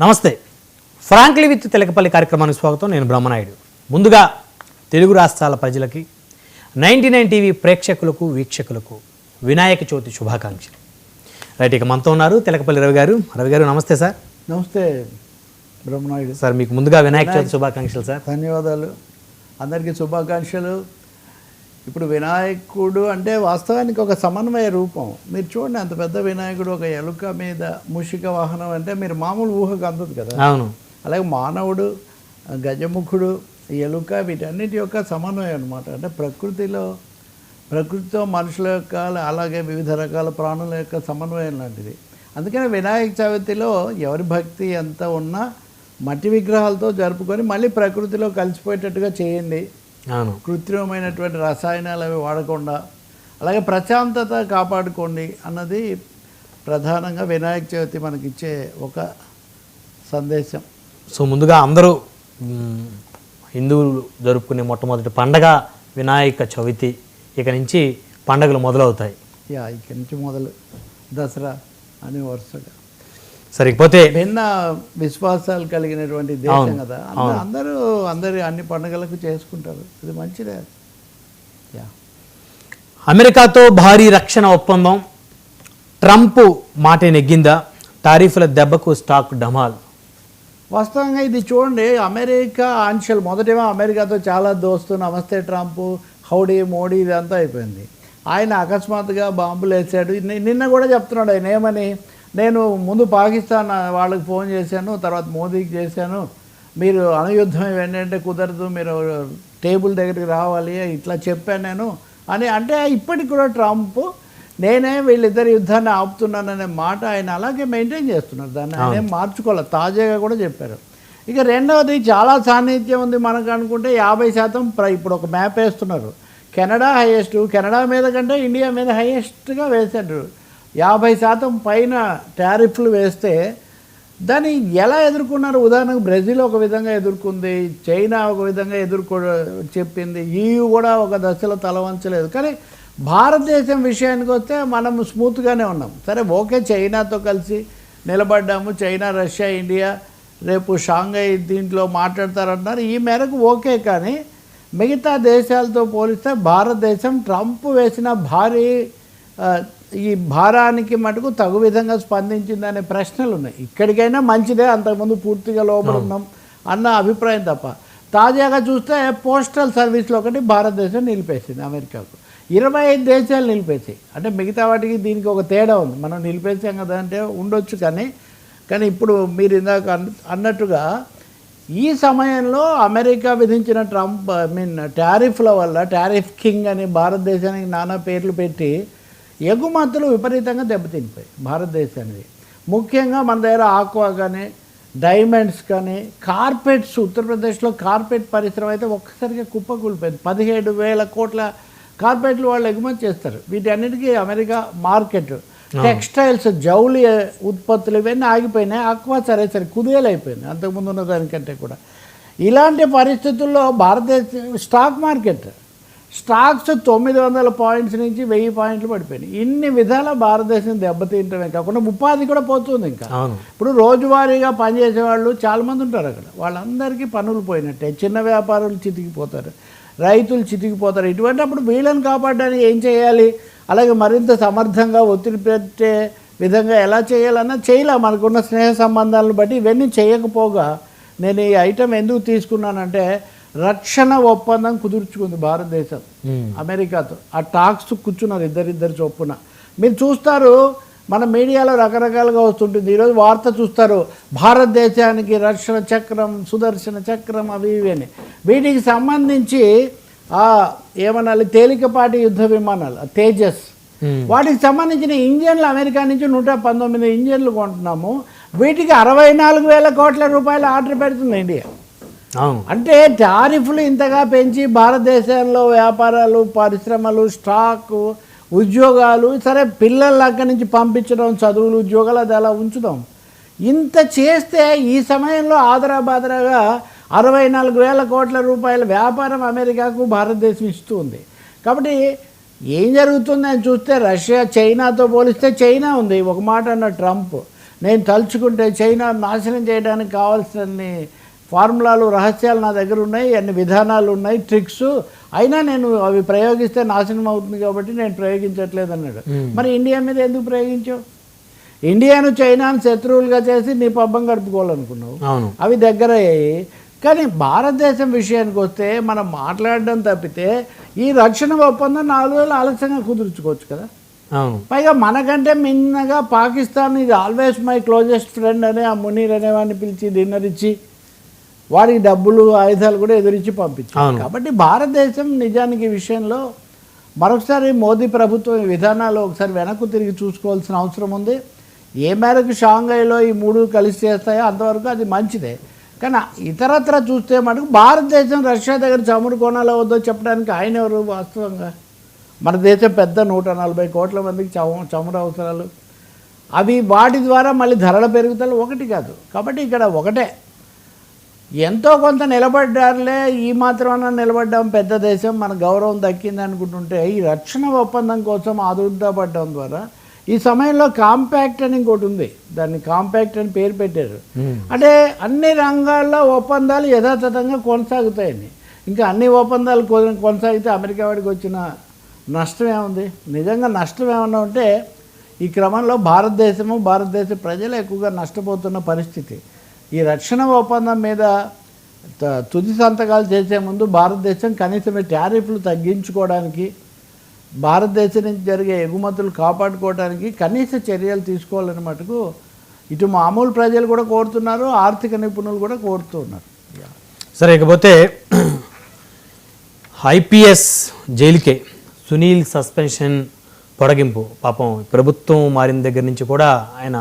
నమస్తే. Frankly with Telakapalli కార్యక్రమానికి స్వాగతం. నేను బ్రహ్మనాయుడు. ముందుగా తెలుగు రాష్ట్రాల ప్రజలకి నైంటీ నైన్ టీవీ ప్రేక్షకులకు వీక్షకులకు వినాయక చవితి శుభాకాంక్షలు. రైట్ ఇక మనతో ఉన్నారు తెలకపల్లి రవి గారు. రవి గారు నమస్తే సార్. నమస్తే బ్రహ్మనాయుడు. సార్ మీకు ముందుగా వినాయక చవితి శుభాకాంక్షలు సార్. ధన్యవాదాలు. అందరికీ శుభాకాంక్షలు. ఇప్పుడు వినాయకుడు అంటే వాస్తవానికి ఒక సమన్వయ రూపం. మీరు చూడండి అంత పెద్ద వినాయకుడు ఒక ఎలుక మీద మూషిక వాహనం అంటే మీరు మామూలు ఊహకు అందదు కదా. అవును. అలాగే మానవుడు గజముఖుడు ఎలుక వీటన్నిటి యొక్క సమన్వయం అనమాట అంటే ప్రకృతిలో ప్రకృతితో మనుషుల యొక్క అలాగే వివిధ రకాల ప్రాణుల యొక్క సమన్వయం లాంటిది. అందుకని వినాయక చవితిలో ఎవరి భక్తి ఎంత ఉన్నా మట్టి విగ్రహాలతో జరుపుకొని మళ్ళీ ప్రకృతిలో కలిసిపోయేటట్టుగా చేయండి. కృత్రిమమైనటువంటి రసాయనాలు అవి వాడకుండా అలాగే ప్రశాంతత కాపాడుకోండి అన్నది ప్రధానంగా వినాయక చవితి మనకిచ్చే ఒక సందేశం. సో ముందుగా అందరూ హిందువులు జరుపుకునే మొట్టమొదటి పండగ వినాయక చవితి. ఇక నుంచి పండగలు మొదలవుతాయి. యా ఇక్కడి నుంచి మొదలు. దసరా అని వరుసగా సరిపోతే భిన్న విశ్వాసాలు కలిగినటువంటి దేశం కదా. అంద- అందరూ అందరి అన్ని పండుగలకు చేసుకుంటారు. ఇది మంచిదే. అమెరికాతో భారీ రక్షణ ఒప్పందం. ట్రంప్ మాట నెగ్గిందా? టారిఫ్ల దెబ్బకు స్టాక్ డమాల్ వాస్తవంగా ఇది చూడండి అమెరికా ఆంక్షలు. మొదటేమో అమెరికాతో చాలా దోస్తు నమస్తే ట్రంప్ హౌడీ మోడీ ఇదంతా అయిపోయింది. ఆయన అకస్మాత్తుగా బాంబులు వేసాడు నిన్న కూడా చెప్తున్నాడు ఆయన ఏమని? నేను ముందు పాకిస్తాన్ వాళ్ళకి ఫోన్ చేశాను తర్వాత మోదీకి చేశాను. మీరు అణుయుద్ధం ఇవన్నీ అంటే కుదరదు మీరు టేబుల్ దగ్గరికి రావాలి ఇట్లా చెప్పాను నేను. అని అంటే ఇప్పటికి కూడా ట్రంప్ నేనే వీళ్ళిద్దరి యుద్ధాన్ని ఆపుతున్నాననే మాట ఆయన అలాగే మెయింటైన్ చేస్తున్నారు. దాన్ని ఆయన మార్చుకోవాలి తాజాగా కూడా చెప్పారు. ఇక రెండవది చాలా సాన్నిధ్యం ఉంది మనకు అనుకుంటే యాభై శాతం ప్ర- ఇప్పుడు ఒక మ్యాప్ వేస్తున్నారు. కెనడా హైయెస్ట్ కెనడా మీద కంటే ఇండియా మీద హైయెస్ట్గా వేశాడు యాభై శాతం పైన టారిఫ్లు వేస్తే దాన్ని ఎలా ఎదుర్కొన్నారు? ఉదాహరణకు బ్రెజిల్ ఒక విధంగా ఎదుర్కొంది చైనా ఒక విధంగా ఎదుర్కో చెప్పింది ఈయూ కూడా ఒక దశలో తలవంచలేదు. కానీ భారతదేశం విషయానికి వస్తే మనం స్మూత్గానే ఉన్నాం. సరే ఓకే చైనాతో కలిసి నిలబడ్డాము. చైనా రష్యా ఇండియా రేపు షాంఘై దీంట్లో మాట్లాడతారన్నారు ఈ మేరకు ఓకే కానీ మిగతా దేశాలతో పోలిస్తే భారతదేశం ట్రంప్ వేసిన భారీ ఈ భారానికి మటుకు తగు విధంగా స్పందించిందనే ప్రశ్నలు ఉన్నాయి ఇక్కడికైనా మంచిదే అంతకుముందు పూర్తిగా లోపల ఉన్నాం అన్న అభిప్రాయం తప్ప. తాజాగా చూస్తే పోస్టల్ సర్వీస్లో ఒకటి భారతదేశం నిలిపేసింది అమెరికాకు. ఇరవై ఐదు దేశాలు నిలిపేసాయి. అంటే మిగతా వాటికి దీనికి ఒక తేడా ఉంది. మనం నిలిపేసాం కదా అంటే ఉండొచ్చు కానీ కానీ ఇప్పుడు మీరు ఇందాక అన్న- అన్నట్టుగా ఈ సమయంలో అమెరికా విధించిన ట్రంప్ ఐ మీన్ టారిఫ్ల వల్ల టారిఫ్ కింగ్ అని భారతదేశానికి నానా పేర్లు పెట్టి ఎగుమతులు విపరీతంగా దెబ్బతినిపోయాయి. భారతదేశానికి ముఖ్యంగా మన దగ్గర ఆక్వా కానీ డైమండ్స్ కానీ కార్పెట్స్ ఉత్తరప్రదేశ్లో కార్పెట్ పరిశ్రమ అయితే ఒక్కసారిగా కుప్పకూలిపోయింది పదిహేడు వేల కోట్ల కార్పెట్లు వాళ్ళు ఎగుమతి చేస్తారు. వీటన్నిటికీ అమెరికా మార్కెట్ టెక్స్టైల్స్ జౌలి ఉత్పత్తులు ఇవన్నీ ఆగిపోయినాయి. ఆక్వా సరే సరే కుదేలైపోయింది. అంతకుముందు ఉన్న దానికంటే కూడా. ఇలాంటి పరిస్థితుల్లో భారతదేశ స్టాక్ మార్కెట్ స్టాక్స్ తొమ్మిది వందల పాయింట్స్ నుంచి వెయ్యి పాయింట్లు పడిపోయినాయి. ఇన్ని విధాల భారతదేశం దెబ్బతింటమే కాకుండా ఉపాధి కూడా పోతుంది ఇంకా. ఇప్పుడు రోజువారీగా పనిచేసే వాళ్ళు చాలామంది ఉంటారు అక్కడ. వాళ్ళందరికీ పనులు పోయినట్టే. చిన్న వ్యాపారులు చితికిపోతారు. రైతులు చితికిపోతారు. ఇటువంటి అప్పుడు వీళ్ళని కాపాడడానికి ఏం చేయాలి? అలాగే మరింత సమర్థంగా ఒత్తిడి పెట్టే విధంగా ఎలా చేయాలన్నా చేయలే. మనకున్న స్నేహ సంబంధాలను బట్టి ఇవన్నీ చేయకపోగా నేను ఈ ఐటెం ఎందుకు తీసుకున్నానంటే రక్షణ ఒప్పందం కుదుర్చుకుంది భారతదేశం మ్. అమెరికాతో. ఆ టాక్స్ కూర్చున్నారు ఇద్దరిద్దరు చొప్పున. మీరు చూస్తారు మన మీడియాలో రకరకాలుగా వస్తుంటుంది. ఈరోజు వార్త చూస్తారు భారతదేశానికి రక్షణ చక్రం సుదర్శన చక్రం అవి ఇవి అని. వీటికి సంబంధించి ఆ ఏమనాలి తేలికపాటి యుద్ధ విమానాలు తేజస్. మ్. వాటికి సంబంధించిన ఇంజన్లు అమెరికా నుంచి నూట పంతొమ్మిది ఇంజన్లు కొంటున్నాము. వీటికి అరవై నాలుగు వేల కోట్ల రూపాయలు ఆర్డర్ పెడుతుంది ఇండియా. అంటే టారిఫ్లు ఇంతగా పెంచి భారతదేశంలో వ్యాపారాలు పరిశ్రమలు స్టాకు ఉద్యోగాలు సరే పిల్లల అక్కడి నుంచి పంపించడం చదువులు ఉద్యోగాలు అది అలా ఉంచుదాం. ఇంత చేస్తే ఈ సమయంలో ఆదరాబాదరాగా అరవై నాలుగు వేల కోట్ల రూపాయల వ్యాపారం అమెరికాకు భారతదేశం ఇస్తుంది. కాబట్టి ఏం జరుగుతుందని చూస్తే రష్యా చైనాతో పోలిస్తే చైనా ఉంది. ఒక మాట అన్న ట్రంప్ నేను తలుచుకుంటే చైనా నాశనం చేయడానికి కావాల్సిన ఫార్ములాలు రహస్యాలు నా దగ్గర ఉన్నాయి అన్ని విధానాలు ఉన్నాయి ట్రిక్స్. అయినా నేను అవి ప్రయోగిస్తే నాశనం అవుతుంది కాబట్టి నేను ప్రయోగించట్లేదు అన్నాడు. మరి ఇండియా మీద ఎందుకు ప్రయోగించావు? ఇండియాను చైనాను శత్రువులుగా చేసి నీ పబ్బం గడుపుకోవాలనుకున్నావు. అవును. అవి దగ్గర అయ్యాయి. కానీ భారతదేశం విషయానికి వస్తే మనం మాట్లాడడం తప్పితే ఈ రక్షణ ఒప్పందం నాలుగు వేలు ఆలస్యంగా కుదుర్చుకోవచ్చు కదా. పైగా మనకంటే మిన్నగా పాకిస్తాన్ ఇది ఆల్వేస్ మై క్లోజెస్ట్ ఫ్రెండ్ అనే ఆ మునీర్ అనేవాడిని పిలిచి డిన్నర్ ఇచ్చి వారికి డబ్బులు ఆయుధాలు కూడా ఎదురించి పంపించారు. కాబట్టి భారతదేశం నిజానికి ఈ విషయంలో మరొకసారి మోదీ ప్రభుత్వం ఈ విధానాలు ఒకసారి వెనక్కు తిరిగి చూసుకోవాల్సిన అవసరం ఉంది. ఏ మేరకు షాంఘైలో ఈ మూడు కలిసి చేస్తాయో అంతవరకు అది మంచిదే. కానీ ఇతరత్ర చూస్తే మటుకు భారతదేశం రష్యా దగ్గర చమురు కొనాలో వద్దో చెప్పడానికి ఆయన ఎవరు వాస్తవంగా? మన దేశం పెద్ద నూట నలభై కోట్ల మందికి చము చమురు అవసరాలు. అవి వాటి ద్వారా మళ్ళీ ధరల పెరుగుదల ఒకటి కాదు. కాబట్టి ఇక్కడ ఒకటే. ఎంతో కొంత నిలబడ్డారులే ఈ మాత్రమన్నా నిలబడ్డాం పెద్ద దేశం మన గౌరవం దక్కింది అనుకుంటుంటే ఈ రక్షణ ఒప్పందం కోసం ఆదుర్దాపడడం ద్వారా ఈ సమయంలో కాంపాక్ట్ అని ఇంకోటి ఉంది. దాన్ని కాంపాక్ట్ అని పేరు పెట్టారు. అంటే అన్ని రంగాల్లో ఒప్పందాలు యథాతథంగా కొనసాగుతాయని ఇంకా అన్ని ఒప్పందాలు కొనసాగితే అమెరికా వాడికి వచ్చిన నష్టం ఏముంది? నిజంగా నష్టం ఏమన్నా ఉంటే ఈ క్రమంలో భారతదేశము భారతదేశ ప్రజలు ఎక్కువగా నష్టపోతున్న పరిస్థితి. ఈ రక్షణ ఒప్పందం మీద త- తుది సంతకాలు చేసే ముందు భారతదేశం కనీసం ట్యారిఫ్లు టారిఫ్లు తగ్గించుకోవడానికి భారతదేశం నుంచి జరిగే ఎగుమతులు కాపాడుకోవడానికి కనీస చర్యలు తీసుకోవాలని మటుకు ఇటు మామూలు ప్రజలు కూడా కోరుతున్నారు ఆర్థిక నిపుణులు కూడా కోరుతున్నారు. సరే ఇకపోతే ఐపీఎస్ జైలుకే సునీల్ సస్పెన్షన్ పొడగింపు. పాపం ప్రభుత్వం మారిన దగ్గర నుంచి కూడా ఆయన